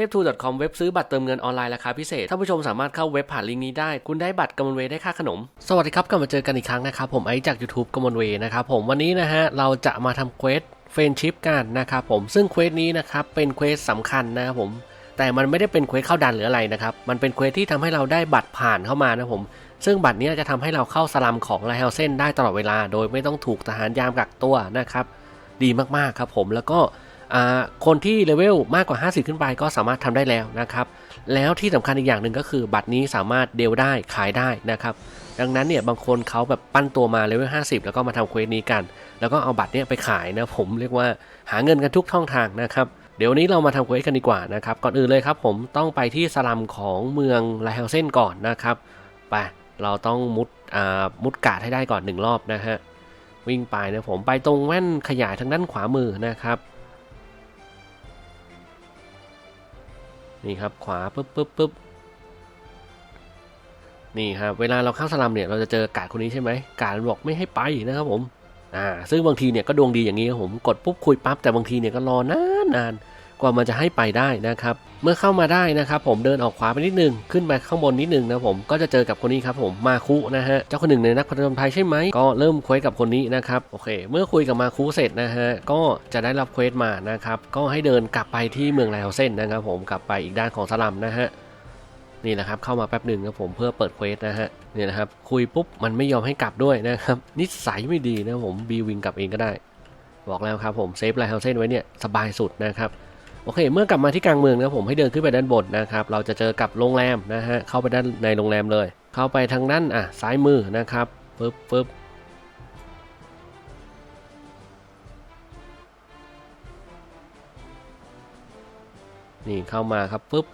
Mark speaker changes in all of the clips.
Speaker 1: ทพทู .com เว็บซื้อบัตรเติมเงินออนไลน์ราคาพิเศษท่านผู้ชมสามารถเข้าเว็บผ่านลิงก์นี้ได้ คุณได้บัตรกำมลเวได้ค่าขนม สวัสดีครับกลับมาเจอกันอีกครั้งนะครับ ผมไอซ์จาก YouTube กำมลเวนะครับผมวันนี้นะฮะเราจะมาทำเควสเฟรนชิพกันนะครับผมซึ่งเควสนี้นะครับเป็นเควสสำคัญนะครับผมแต่มันไม่ได้เป็นเควสเข้าดันหรืออะไรนะครับมันเป็นเควสที่ทำให้เราได้บัตรผ่านเข้ามานะผมซึ่งบัตรนี้จะทำให้เราเข้าสลัมของไลเฮลเซนได้ตลอดเวลา โดยไม่ต้องถูกทหารยามกักตัวนะครับดีมากๆครับผมแล้วก็ คนที่เลเวลมากกว่า 50 ขึ้นไปก็สามารถทำได้แล้วนะครับ แล้วที่สำคัญอีกอย่างหนึ่งก็คือบัตรนี้สามารถเดลได้ขายได้นะครับ ดังนั้นเนี่ยบางคนเขาแบบปั้นตัวมาเลเวล50 แล้วก็มาทำเควสนี้กัน แล้วก็เอาบัตรเนี้ยไปขายนะผมเรียกว่าหาเงินกันทุกช่องทางนะครับเดี๋ยววนนี้เรามาทำเควสกันดีกว่านะครับ ก่อนอื่นเลยครับผมต้องไปที่สลัมของเมืองไลเฮลเซนก่อนนะครับไปเราต้องมุดอ่ามุดกาดให้ได้ก่อนหนึ่งรอบนะฮะวิ่งไปนะผมไปตรงแว่นขยายทางด้านขวามือนะครับ นี่ครับขวาปุ๊บปุ๊บปุ๊บนี่ครับเวลาเราเข้าสลัมเนี่ยเราจะเจอกาดคนนี้ใช่ไหมกาดบอกไม่ให้ไปนะครับผมอ่าซึ่งบางทีเนี่ยก็ดวงดีอย่างนี้ครับผมกดปุ๊บคุยปั๊บแต่บางทีเนี่ยก็รอนานนาน กว่ามันจะให้ไปได้นะครับ เมื่อเข้ามาได้นะครับผมเดินออกขวาไปนิดนึง ขึ้นไปข้างบนนิดนึงนะผมก็จะเจอกับคนนี้ครับผมมาคุนะฮะเจ้าคนหนึ่งในนักพัฒนไทยใช่ไหมก็เริ่มควสกับคนนี้นะครับโอเค เมื่อคุยกับมาคุเสร็จนะฮะก็จะได้รับเควสมานะครับก็ให้เดินกลับไปที่เมืองไลโอเซนนะครับผมกลับไปอีกด้านของสลัมนะฮะนี่แหละครับเข้ามาแป๊บหนึ่งครับผมเพื่อเปิดเควสนะฮะเนี่ยนะครับคุยปุ๊บมันไม่ยอมให้กลับด้วยนะครับนิสัยไม่ดีนะผมบีวิงกลับเองก็ได้ บอกแล้วครับผมเซฟไลโอเซนไว้เนี่ยสบายสุดนะครับ โอเค เมื่อกลับมาที่กลางเมืองนะผมให้เดินขึ้นไปด้านบนนะครับ เราจะเจอกับโรงแรมนะฮะ เข้าไปด้านในโรงแรมเลย เข้าไปทางด้านอะซ้ายมือนะครับปึ๊บปึ๊บนี่เข้ามาครับปึ๊บ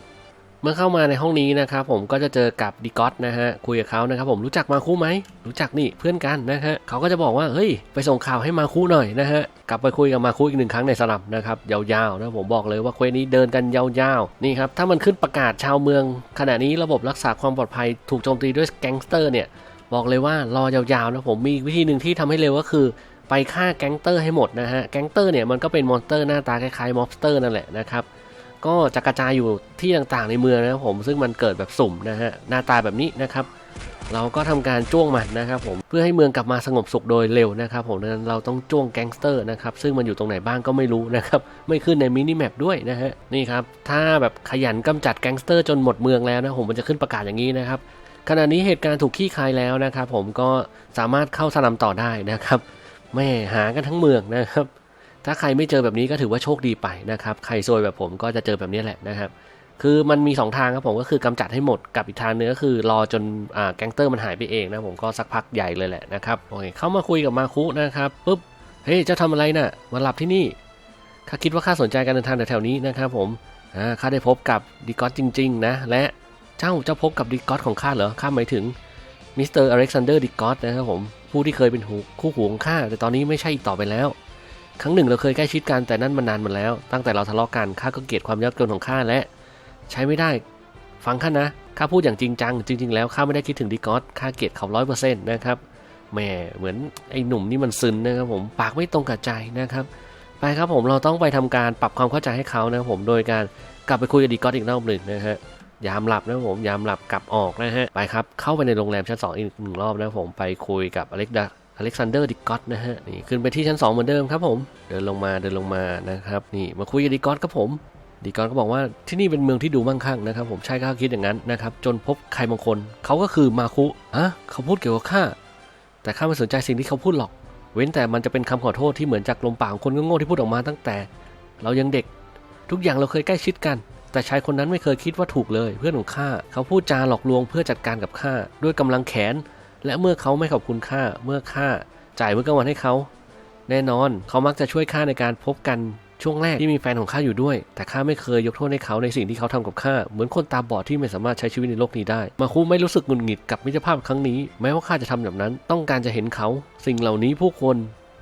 Speaker 1: มื่อเข้ามาในห้องนี้นะครับผมก็จะเจอกับดิกอตนะฮะคุยกับเขานะครับผมรู้จักมาคูไหมรู้จักนี่เพื่อนกันนะฮะเขาก็จะบอกว่าเฮ้ยไปส่งข่าวให้มาคูหน่อยนะฮะกลับไปคุยกับมาคูอีกหนึ่งครั้งในสลับนะครับยาวๆนะผมบอกเลยว่าเควสนี้เดินกันยาวๆนี่ครับถ้ามันขึ้นประกาศชาวเมือง ขณะนี้ระบบรักษาความปลอดภัยถูกโจมตีด้วยแก๊งสเตอร์เนี่ยบอกเลยว่ารอยาวๆนะผมมีวิธีหนึ่งที่ทำให้เร็วก็คือไปฆ่าแก๊งเตอร์ให้หมดนะฮะแก๊งเตอร์เนี่ยมันก็เป็นมอนสเตอร์หน้าตาคล้ายๆมอบสเตอร์นั่นแหละนะครับ ก็จะกระจายอยู่ที่ต่างๆในเมืองนะครับผมซึ่งมันเกิดแบบสุ่มนะฮะหน้าตาแบบนี้นะครับ เราก็ทำการจ้วงมันนะครับผมเพื่อให้เมืองกลับมาสงบสุขโดยเร็วนะครับผมดังนั้นเราต้องจ้วงแก๊งสเตอร์นะครับซึ่งมันอยู่ตรงไหนบ้างก็ไม่รู้นะครับไม่ขึ้นในมินิแมปด้วยนะฮะนี่ครับถ้าแบบขยันกำจัดแก๊งสเตอร์จนหมดเมืองแล้วนะผมมันจะขึ้นประกาศอย่างนี้นะครับขณะนี้เหตุการณ์ถูกขี้คายแล้วนะครับผมก็สามารถเข้าสลัมต่อได้นะครับแม่หากันทั้งเมืองนะครับ ถ้าใครไม่เจอแบบนี้ก็ถือว่าโชคดีไปนะครับ ใครซวยแบบผมก็จะเจอแบบนี้แหละนะครับ คือมันมี 2 ทางครับผมก็คือกำจัดให้หมดกับอีกทางนึงก็คือรอจนอ่าแก๊งเตอร์มันหายไปเองนะผมก็สักพักใหญ่เลยแหละนะครับโอเคเข้ามาคุยกับมาคุนะครับปุ๊บเฮ้ยเจ้าทำอะไรน่ะมาหลับที่นี่ข้าคิดว่าข้าสนใจการเดินทางแถวๆนี้นะครับผมอ่าข้าได้พบกับดีกอสจริง ๆ นะ และเจ้าเจ้าพบกับดีกอสของข้าเหรอข้าหมายถึงมิสเตอร์อเล็กซานเดอร์ดีกอสนะครับผมผู้ที่เคยเป็นหูคู่หูของข้าแต่ตอนนี้ไม่ใช่อีกต่อไปแล้ว ครั้งหนึ่งเราเคยใกล้ชิดกันแต่นั่นมันนานมาแล้ว ตั้งแต่เราทะเลาะกันข้าก็เกลียดความยับจนของข้าและ ใช้ไม่ได้ ฟังข้านะข้าพูดอย่างจริงจัง จริง ๆ แล้วข้าไม่ได้คิดถึงดีกอสข้าเกลียดเขาร้อยเปอร์เซ็นต์นะครับแหมเหมือนไอ้หนุ่มนี่มันซึนนะครับผมปากไม่ตรงกับใจนะครับ ไปครับผมเราต้องไปทำการปรับความเข้าใจให้เขานะครับผมโดยการกลับไปคุยกับดีกอสอีกรอบหนึ่งนะฮะยามหลับนะผมยามหลับกลับออกนะฮะไปครับเข้าไปในโรงแรมชั้นสองอีกหนึ่งรอบนะผมไปคุยกับอเล็กดา อเล็กซานเดอร์ดิกอตนะฮะนี่ขึ้นไปที่ชั้น 2 เหมือนเดิมครับผม เดินลงมาเดินลงมานะครับนี่มาคุยกับดิกอตครับผมดิกอตก็บอกว่าที่นี่เป็นเมืองที่ดูมั่งคั่งนะครับผมใช่ข้าคิดอย่างนั้นนะครับจนพบใครบางคนเขาก็คือมาคุฮะเขาพูดเกี่ยวกับข้าแต่ข้าไม่สนใจสิ่งที่เขาพูดหรอก เว้นแต่มันจะเป็นคำขอโทษที่เหมือนจากลมปากของคนโง่ๆที่พูดออกมาตั้งแต่ เรายังเด็กทุกอย่างเราเคยใกล้ชิดกัน แต่ชายคนนั้นไม่เคยคิดว่าถูกเลย เพื่อนของข้าเขาพูดจาหลอกลวงเพื่อจัดการกับข้าด้วยกำลังแขน และเมื่อเขาไม่ขอบคุณข้าเมื่อข้าจ่ายมื้อกลางวันให้เขา แน่นอนเขามักจะช่วยข้าในการพบกันช่วงแรกที่มีแฟนของข้าอยู่ด้วย แต่ข้าไม่เคยยกโทษให้เขาในสิ่งที่เขาทำกับข้า เหมือนคนตาบอดที่ไม่สามารถใช้ชีวิตในโลกนี้ได้ มาคุไม่รู้สึกหงุดหงิดกับมิตรภาพครั้งนี้ แม้ว่าข้าจะทำแบบนั้น ต้องการจะเห็นเขา สิ่งเหล่านี้ผู้คน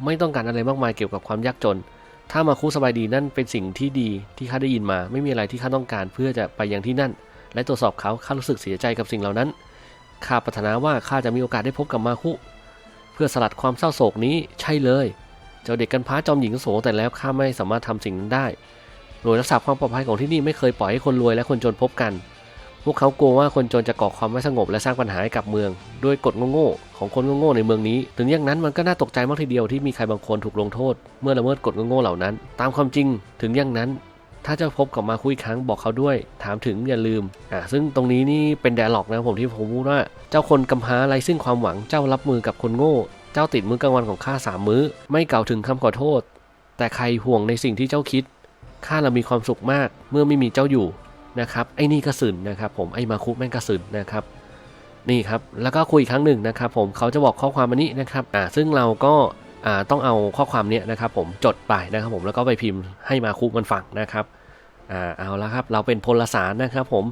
Speaker 1: ไม่ต้องการอะไรมากมายเกี่ยวกับความยากจน ถ้ามาคุสบายดีนั่นเป็นสิ่งที่ดีที่ข้าได้ยินมา ไม่มีอะไรที่ข้าต้องการเพื่อจะไปยังที่นั่น และตรวจสอบเขาข้ารู้สึกเสียใจกับสิ่งเหล่านั้น ข้าปรารถนาว่าข้าจะมีโอกาสได้พบกับมาคุ เพื่อสลัดความเศร้าโศกนี้ใช่เลย เจ้าเด็กกันพร้าจอมหญิงโสแต่แล้วข้าไม่สามารถทำสิ่งนั้นได้หน่วยรักษาความปลอดภัยของที่นี่ไม่เคยปล่อยให้คนรวยและคนจนพบกัน พวกเขากลัวว่าคนจนจะก่อความไม่สงบและสร้างปัญหาให้กับเมือง ด้วยกฎโง่ๆของคนโง่ๆในเมืองนี้ ถึงอย่างนั้นมันก็น่าตกใจมากทีเดียวที่มีใครบางคนถูกลงโทษ เมื่อละเมิดกฎโง่ๆเหล่านั้น ตามความจริง ถึงอย่างนั้น ถ้าเจ้าพบกับมาคุยครั้งบอกเขาด้วย ถามถึงอย่าลืมอ่าซึ่งตรงนี้นี่เป็นแดร์ล็อกนะผมที่ผมพูดว่า เจ้าคนกำพร้าไรซึ่งความหวังเจ้ารับมือกับคนโง่ เจ้าติดมื้อกลางวันของข้าสามมื้อ ไม่กล่าวถึงคำขอโทษ แต่ใครห่วงในสิ่งที่เจ้าคิดข้าเรามีความสุขมากเมื่อไม่มีเจ้าอยู่นะครับไอ้นี่กระสืนนะครับ ผมไอ้มาคุแม่งกระสืนนะครับนี่ครับแล้วก็คุยอีกครั้งหนึ่งนะครับ ผมเขาจะบอกข้อความอันนี้นะครับอ่าซึ่งเราก็ ต้องเอาข้อความเนี้ยนะครับผมจดไปนะครับผมแล้วก็ไปพิมพ์ให้มาคุมันฟังนะครับอ่าเอาละครับเราเป็นพลสารนะครับผม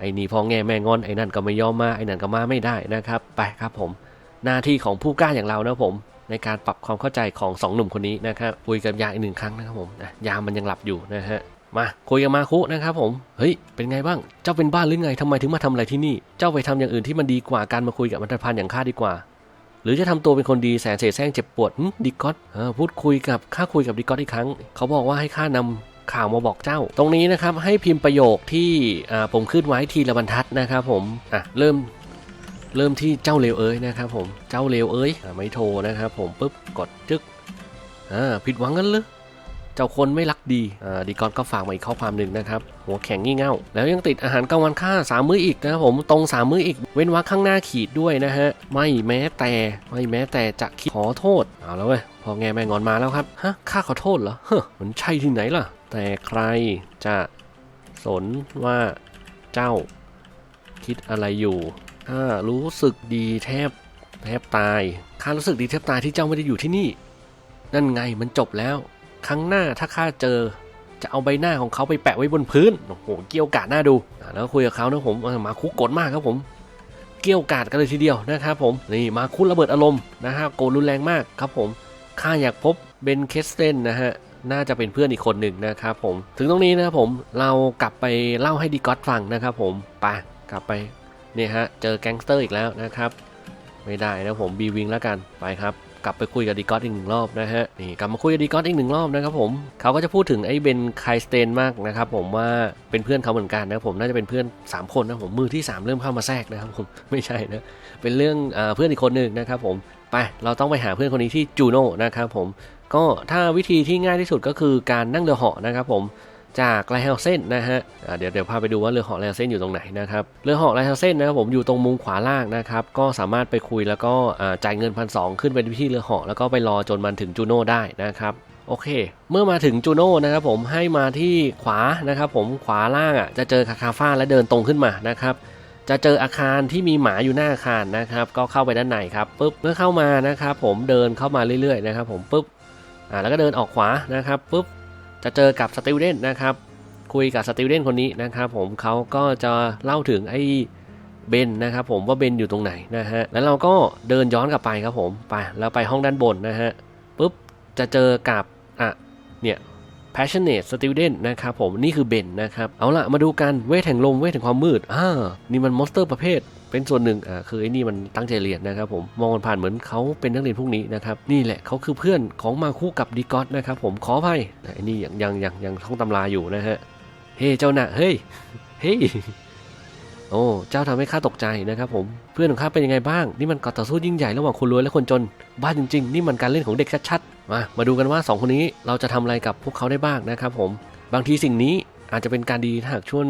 Speaker 1: ไอ้นี่พอแง่แม่งอนไอ้นั่นก็ไม่ยอมมาไอ้นั่นก็มาไม่ได้นะครับไปครับผมหน้าที่ของผู้กล้าอย่างเรานะผมในการปรับความเข้าใจของสองหนุ่มคนนี้นะครับคุยกับยาอีกหนึ่งครั้งนะครับผมยามันยังหลับอยู่นะฮะมาคุยกับมาคุนะครับผมเฮ้ยเป็นไงบ้างเจ้าเป็นบ้านหรือไงทำไมถึงมาทำอะไรที่นี่ เจ้าไปทำอย่างอื่นที่มันดีกว่าการมาคุยกับมันตพันอย่างข้าดีกว่า หรือจะทำตัวเป็นคนดีแสนเสแสร้งเจ็บปวดดิกอตพูดคุยกับข้าคุยกับดิกอตอีกครั้ง เขาบอกว่าให้ข้านำข่าวมาบอกเจ้า ตรงนี้นะครับให้พิมพ์ประโยคที่ผมขึ้นไว้ทีละบรรทัดนะครับผมอะเริ่มเริ่มที่เจ้าเลวเอ้ยนะครับผมเจ้าเลวเอ้ยไม่โทรนะครับผมปุ๊บกดจึ๊กอ่าผิดหวังกันหรือ เจ้าคนไม่รักดีอ่าดีกอนก็ฝากมาอีกข้อความหนึ่งนะครับ หัวแข็งงี่เง่า แล้วยังติดอาหารกลางวันค่าสามมื้ออีกนะครับผมตรงสามมื้ออีก เว้นวรรคข้างหน้าขีดด้วยนะฮะ ไม่แม้แต่ไม่แม้แต่จะคิดขอโทษเอาแล้วเว้ยพอแงแม่งอนมาแล้วครับฮะข้าขอโทษเหรอเฮ้อมันใช่ที่ไหนล่ะ แต่ใครจะสนว่าเจ้าคิดอะไรอยู่ข้ารู้สึกดีแทบแทบตายข้ารู้สึกดีแทบตายที่เจ้าไม่ได้อยู่ที่นี่ นั่นไงมันจบแล้ว ครั้งหน้าถ้าข้าเจอจะเอาใบหน้าของเขาไปแปะไว้บนพื้น โอ้โห เกี่ยวกาดหน้าดู แล้วคุยกับเขานะผมมาคุกกรธมากครับผม เกี่ยวกาดกันเลยทีเดียวนะครับผม นี่มาคุระเบิดอารมณ์นะฮะ โกรรุนแรงมากครับผม ข้าอยากพบเบนเคสเตนนะฮะ น่าจะเป็นเพื่อนอีกคนหนึ่งนะครับผม ถึงตรงนี้นะครับผม เรากลับไปเล่าให้ดีก็อตฟังนะครับผม ไปกลับไป เนี่ยฮะ เจอแก๊งสเตอร์อีกแล้วนะครับ ไม่ได้นะผมบีวิงแล้วกัน ไปครับ กลับไปคุยกับดีกอตอีกหนึ่งรอบนะฮะนี่กลับมาคุยกับดีกอตอีกหนึ่งรอบนะครับผมเขาก็จะพูดถึงไอ้เบนไคสเตนมากนะครับผมว่าเป็นเพื่อนเขาเหมือนกันนะครับผมน่าจะเป็นเพื่อน 3 คนนะผมมือที่ 3 เริ่มเข้ามาแทรกนะครับผมไม่ใช่นะเป็นเรื่องอาเพื่อนอีกคนหนึ่งนะครับผมไปเราต้องไปหาเพื่อนคนนี้ที่จูโน่นะครับผมก็ถ้าวิธีที่ง่ายที่สุดก็คือการนั่งเรือเหาะนะครับผม จากไลเฮลเซนนะฮะเดี๋ยวเดี๋ยวพาไปดูว่าเรือเหาะไลเฮลเซนอยู่ตรงไหนนะครับเรือเหาะไลเฮลเซนนะครับผมอยู่ตรงมุมขวาล่างนะครับก็สามารถไปคุยแล้วก็จ่ายเงินพันสขึ้นไปที่เรือเหาะแล้วก็ไปรอจนมันถึงจูโน่ได้นะครับโอเค เมื่อมาถึงจูโน่นะครับผมให้มาที่ขวานะครับผมขวาล่างอะจะเจอคาคาฟ้าและเดินตรงขึ้นมานะครับจะเจออาคารที่มีหมาอยู่หน้าอาคารนะครับก็เข้าไปด้านในครับปุ๊บเมื่อเข้ามานะครับผมเดินเข้ามาเรื่อยๆนะครับผมปุ๊บอ่าแล้วก็เดินออกขวานะครับปุ๊บ จะเจอกับสติวเดนนะครับ คุยกับสติวเดนคนนี้นะครับผมเขาก็จะเล่าถึงไอ้เบนนะครับผมว่าเบนอยู่ตรงไหนนะฮะ แล้วเราก็เดินย้อนกลับไปครับผม ไป แล้วไปห้องด้านบนนะฮะปุ๊บจะเจอกับอะเนี่ย passionate student นะครับผมนี่คือเบนนะครับเอาละมาดูกันเวทแห่งลมเวทแห่งความมืดอ่านี่มันมอนสเตอร์ประเภทเป็นส่วนหนึ่งอ่าคือไอ้นี่มันตั้งใจเรียนนะครับผมมองผ่านเหมือนเขาเป็นนักเรียนพวกนี้นะครับนี่แหละเขาคือเพื่อนของมาคู่กับดีกอตนะครับผมขออภัยไอ้นี่ยังยังยังยังท่องตำราอยู่นะฮะเฮ้เจ้าหนะเฮ้ยเฮ้ยโอ้เจ้าทำให้ข้าตกใจนะครับผมเพื่อนของข้าเป็นยังไงบ้าง นี่มันการต่อสู้ยิ่งใหญ่ระหว่างคนรวยและคนจน บ้าจริงๆ นี่มันการเล่นของเด็กชัดๆ มามาดูกันว่า 2 คนนี้เราจะทำอะไรกับพวกเขาได้บ้างนะครับผมบางทีสิ่งนี้อาจจะเป็นการดีถ้าหากช่วย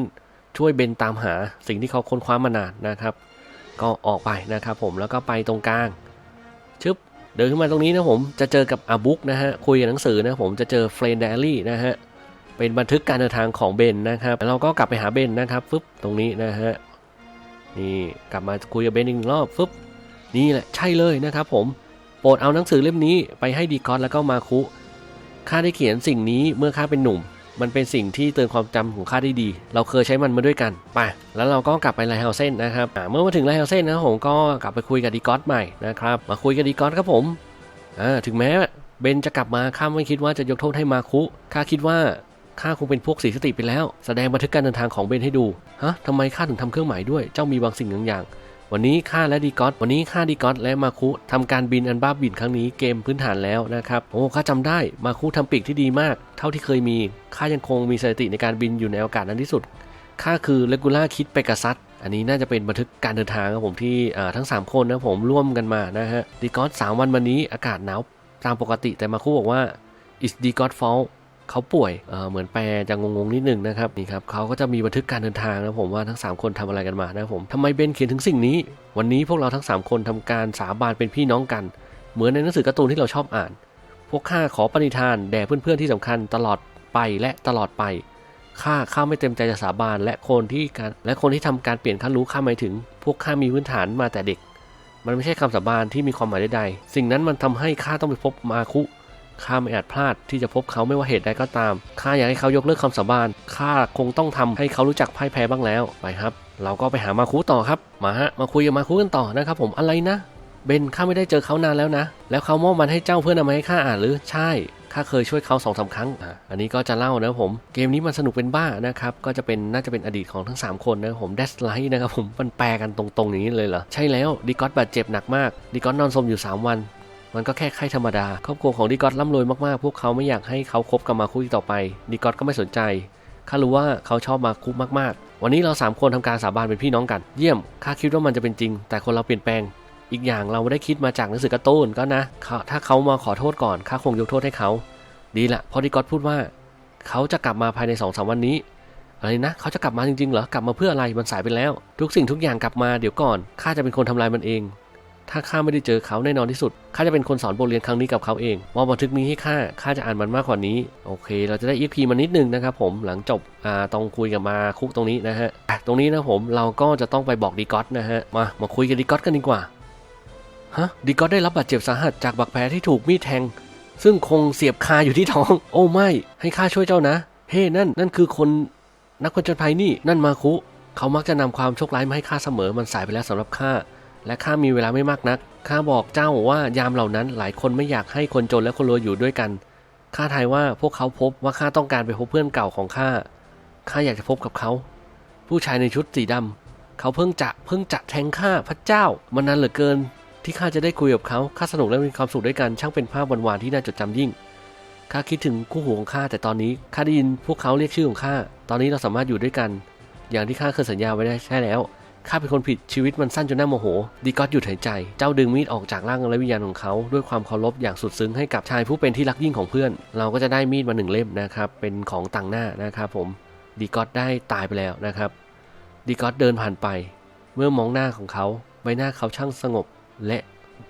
Speaker 1: ช่วยเบนตามหาสิ่งที่เขาค้นคว้ามานานนะครับ ก็ออกไปนะครับผมแล้วก็ไปตรงกลางชึบเดินขึ้นมาตรงนี้นะผมจะเจอกับอาบุ๊กนะฮะคุยกับหนังสือนะผมจะเจอเฟรนเดลลี่นะฮะเป็นบันทึกการเดินทางของเบนนะครับเราก็กลับไปหาเบนนะครับฟึบตรงนี้นะฮะนี่กลับมาคุยกับเบนอีกรอบฟึบนี่แหละใช่เลยนะครับผม รดเอาหนังสือเล่มนี้ไปให้ดีคอสแล้วก็มาคุ ข้าได้เขียนสิ่งนี้เมื่อข้าเป็นหนุ่ม มันเป็นสิ่งที่เตือนความจำของข้าได้ดี เราเคยใช้มันมาด้วยกัน ไป แล้วเราก็กลับไปไลเฮลเซนนะครับ เมื่อมาถึงไลเฮลเซนนะครับผมก็กลับไปคุยกับดีกอสใหม่นะครับ มาคุยกับดีกอสครับผมถึงแม้เบนจะกลับมาข้าไม่คิดว่าจะยกโทษให้มาคุ ข้าคิดว่าข้าคงเป็นพวกเสียสติไปแล้ว แสดงบันทึกการเดินทางของเบนให้ดู ฮะทำไมข้าถึงทำเครื่องหมายด้วย เจ้ามีบางสิ่งบางอย่าง วันนี้ข้าและดีกอตวันนี้ข้าดีกอตและมาคุทำการบินอันบ้าบินครั้งนี้เกมพื้นฐานแล้วนะครับ โอ้ข้าจำได้มาคุทำปีกที่ดีมาก เท่าที่เคยมีข้ายังคงมีสถิติในการบินอยู่ในอากาศนั้นที่สุดข้าคือเลกูล่าคิดเปกัซัสอันนี้น่าจะเป็นบันทึกการเดินทางครับผมที่ทั้ง 3 คนนะผมร่วมกันมานะฮะดีกอตสามวันวันนี้อากาศหนาวตามปกติแต่มาคุบอกว่า is d God fault เขาป่วยเเหมือนแปลจะงงๆนิดนึงนะครับนี่ครับเขาก็จะมีบันทึกการเดินทางนะผมว่าทั้ง 3 คนทำอะไรกันมานะผมทำไมเบนเขียนถึงสิ่งนี้ วันนี้พวกเราทั้ง 3 คนทำการสาบานเป็นพี่น้องกัน เหมือนในหนังสือการ์ตูนที่เราชอบอ่าน พวกข้าขอปณิธานแด่เพื่อนๆที่สำคัญตลอดไปและตลอดไปข้าข้าไม่เต็มใจจะสาบานและคนที่การและคนที่ทำการเปลี่ยนข้ารู้ข้าหมายถึง พวกข้ามีพื้นฐานมาแต่เด็ก มันไม่ใช่คำสาบานที่มีความหมายใดๆสิ่งนั้นมันทำให้ข้าต้องไปพบมาคุ ข้าไม่อาจพลาดที่จะพบเขาไม่ว่าเหตุใดก็ตาม ข้าอยากให้เขายกเลิกคำสาบาน ข้าคงต้องทำให้เขารู้จักพ่ายแพ้บ้างแล้ว ไปครับ เราก็ไปหามาคุต่อครับ มาฮะ มาคุยกับมาคุกันต่อนะครับผมอะไรนะ เบนข้าไม่ได้เจอเขานานแล้วนะ แล้วเขามอบมันให้เจ้าเพื่อนำมาให้ข้าอ่านหรือ ใช่ ข้าเคยช่วยเขาสองสาครั้งอะอันนี้ก็จะเล่านะผม เกมนี้มันสนุกเป็นบ้านะครับ ก็จะเป็นน่าจะเป็นอดีตของทั้ง 3 คนนะผมเดสไลท์นะครับผม มันแปลกันตรงๆอย่างนี้เลยเหรอ ใช่แล้ว ดีกอตบาดเจ็บหนักมาก ดีกอตนอนสมอยู่ 3 วัน มันก็แค่ไข้ธรรมดา ครอบครัวของดีกอตร่ำรวยมากๆ พวกเขาไม่อยากให้เขาคบกับมาคุอีกต่อไปดีกอตก็ไม่สนใจข้ารู้ว่าเขาชอบมาคุมากๆ วันนี้เราสามคนทำการสาบานเป็นพี่น้องกัน เยี่ยม ข้าคิดว่ามันจะเป็นจริง แต่คนเราเปลี่ยนแปลง อีกอย่างเราไม่ได้คิดมาจากหนังสือการ์ตูนก็นะ ถ้าเขามาขอโทษก่อน ข้าคงยกโทษให้เขา ดีละพอดีกอตพูดว่า เขาจะกลับมาภายในสองสามวันนี้ อะไรนะ เขาจะกลับมาจริงๆ เหรอ กลับมาเพื่ออะไร มันสายไปแล้ว ทุกสิ่งทุกอย่างกลับมา เดี๋ยวก่อน ข้าจะเป็นคนทำลายมันเอง ถ้าข้าไม่ได้เจอเขาแน่นอนที่สุดข้าจะเป็นคนสอนบทเรียนครั้งนี้กับเขาเองมอบบันทึกนี้ให้ข้าข้าจะอ่านมันมากกว่านี้โอเค เราจะได้ EP มานิดนึงนะครับผมหลังจบอ่าต้องคุยกับมาคุกตรงนี้นะฮะตรงนี้นะผมเราก็จะต้องไปบอกดีกอตนะฮะมามาคุยกับดีกอตกันดีกว่าฮะดีกอตได้รับบาดเจ็บสาหัสจากบาดแผลที่ถูกมีดแทง ซึ่งคงเสียบคาอยู่ที่ท้อง โอ้ไม่ ให้ข้าช่วยเจ้านะ เฮ้นั่นนั่นคือคนนักผจญภัยนี่นั่นมาคุเขามักจะนำความโชคร้ายมาให้ข้าเสมอมันสายไปแล้วสำหรับข้า และข้ามีเวลาไม่มากนัก ข้าบอกเจ้าว่ายามเหล่านั้นหลายคนไม่อยากให้คนจนและคนรวยอยู่ด้วยกัน ข้าทายว่าพวกเขาพบว่าข้าต้องการไปพบเพื่อนเก่าของข้า ข้าอยากจะพบกับเขา ผู้ชายในชุดสีดำเขาเพิ่งจะเพิ่งจะแทงข้าพระเจ้า มันนานเหลือเกิน ที่ข้าจะได้คุยกับเขา ข้าสนุกและมีความสุขด้วยกัน ช่างเป็นภาพหวานๆที่น่าจดจำยิ่ง ข้าคิดถึงคู่หูของข้าแต่ตอนนี้ข้าได้ยินพวกเขาเรียกชื่อของข้า ตอนนี้เราสามารถอยู่ด้วยกัน อย่างที่ข้าเคยสัญญาไว้ได้ใช่แล้ว ข้าเป็นคนผิดชีวิตมันสั้นจนน่าโมโห ดีก็อตหยุดหายใจ เจ้าดึงมีดออกจากร่างและวิญญาณของเขา ด้วยความเคารพอย่างสุดซึ้งให้กับชายผู้เป็นที่รักยิ่งของเพื่อน เราก็จะได้มีดมาหนึ่งเล่มนะครับ เป็นของต่างหน้านะครับผม ดีก็อตได้ตายไปแล้วนะครับ ดีก็อตเดินผ่านไป เมื่อมองหน้าของเขา ใบหน้าเขาช่างสงบและ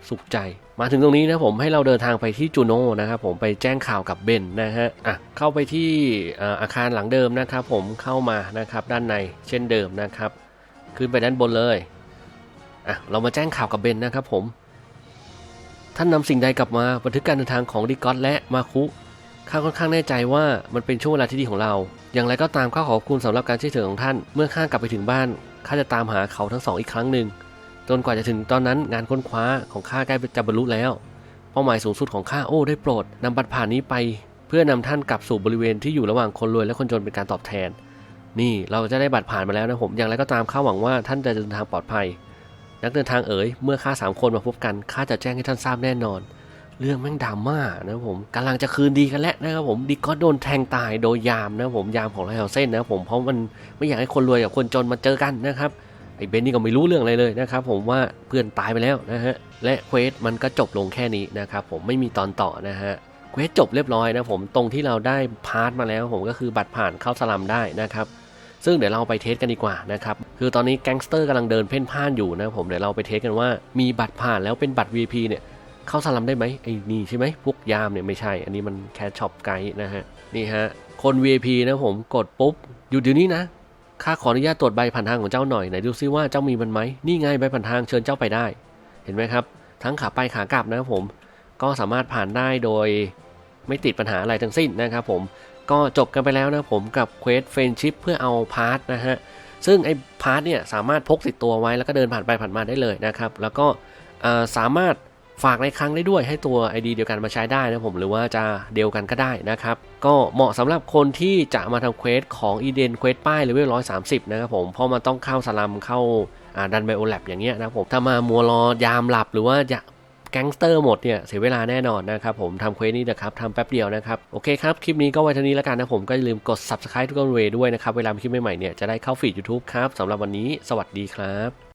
Speaker 1: สุขใจ มาถึงตรงนี้นะผมให้เราเดินทางไปที่จูโน่นะครับผมไปแจ้งข่าวกับเบนนะฮะอะเข้าไปที่อาคารหลังเดิมนะครับผมเข้ามานะครับด้านในเช่นเดิมนะครับ ขึ้นไปด้านบนเลยอะเรามาแจ้งข่าวกับเบนนะครับผม ท่านนำสิ่งใดกลับมาบันทึกการเดินทางของดิกอตและมาคุข้าค่อนข้างแน่ใจว่ามันเป็นช่วงเวลาที่ดีของเรา อย่างไรก็ตามข้าขอบคุณสำหรับการช่วยเหลือของท่าน เมื่อข้ากลับไปถึงบ้านข้าจะตามหาเขาทั้งสองอีกครั้งหนึ่งจนกว่าจะถึงตอนนั้นงานค้นคว้าของข้าใกล้จะบรรลุแล้ว เป้าหมายสูงสุดของข้าโอ้ได้โปรดนำบัตรผ่านนี้ไป เพื่อนำท่านกลับสู่บริเวณที่อยู่ระหว่างคนรวยและคนจนเป็นการตอบแทน นี่เราจะได้บัตรผ่านมาแล้วนะผมอย่างไรก็ตามข้าหวังว่าท่านจะเดินทางปลอดภัย นักเดินทางเอ๋ยเมื่อข้าสามคนมาพบกันข้าจะแจ้งให้ท่านทราบแน่นอน เรื่องแม่งดราม่านะผมกำลังจะคืนดีกันแล้วนะครับผมดีก็โดนแทงตายโดยยามนะผมยามของไรเฮาเส้นนะผมเพราะมันไม่อยากให้คนรวยกับคนจนมาเจอกันนะครับไอ้เบนนี่ก็ไม่รู้เรื่องอะไรเลยนะครับผมว่าเพื่อนตายไปแล้วนะฮะและเควสมันก็จบลงแค่นี้นะครับผมไม่มีตอนต่อนะฮะเควสจบเรียบร้อยนะผมตรงที่เราได้พาร์ทมาแล้วผมก็คือบัตรผ่านเข้าสลัมได้นะครับ ซึ่งเดี๋ยวเราไปเทสกันดีกว่านะครับ คือตอนนี้แก๊งสเตอร์กำลังเดินเพ่นพ่านอยู่นะผมเดี๋ยวเราไปเทสกันว่ามีบัตรผ่านแล้วเป็นบัตร VIP เนี่ยเข้าสลัมได้ไหมไอ้นี่ใช่ไหมพวกยามเนี่ยไม่ใช่ อันนี้มันแค่ช็อปไกด์นะฮะนี่ฮะคน VIP นะผมกดปุ๊บอยู่เดี๋ยวนี้นะข้าขออนุญาตตรวจใบผ่านทางของเจ้าหน่อยไหนดูซิว่าเจ้ามีมันไหมนี่ไงใบผ่านทางเชิญเจ้าไปได้ เห็นไหมครับ ทั้งขาไปขากลับนะครับผม ก็สามารถผ่านได้โดยไม่ติดปัญหาอะไรทั้งสิ้นนะครับผม ก็จบกันไปแล้วนะผมกับเควสเฟรนชิพเพื่อเอาพาร์ทนะฮะ ซึ่งไอ้พาร์ทเนี่ยสามารถพกติดตัวไว้แล้วก็เดินผ่านไปผ่านมาได้เลยนะครับ แล้วก็สามารถฝากในครั้งได้ด้วยให้ตัว ID เดียวกันมาใช้ได้นะผมหรือว่าจะเดียวกันก็ได้นะครับ ก็เหมาะสำหรับคนที่จะมาทำเควสของอีเดนเควสป้ายเลเวลร้อยสามสิบนะครับผมเพราะมันต้องเข้าสลัมเข้าดันไบโอแลบอย่างเงี้ยนะผมถ้ามามัวรอยามหลับหรือว่าอยา กแก๊งสเตอร์หมดเนี่ยเสียเวลาแน่นอนนะครับผมทำเควสนี้นะครับทำแป๊บเดียวนะครับโอเคครับคลิปนี้ก็ไว้เท่านี้แล้วกันนะผมก็อย่าลืมกด subscribe ทุกคนเวด้วยนะครับเวลามีคลิปใหม่ๆเนี่ยจะได้เข้าฟีด YouTube ครับสำหรับวันนี้ สวัสดีครับ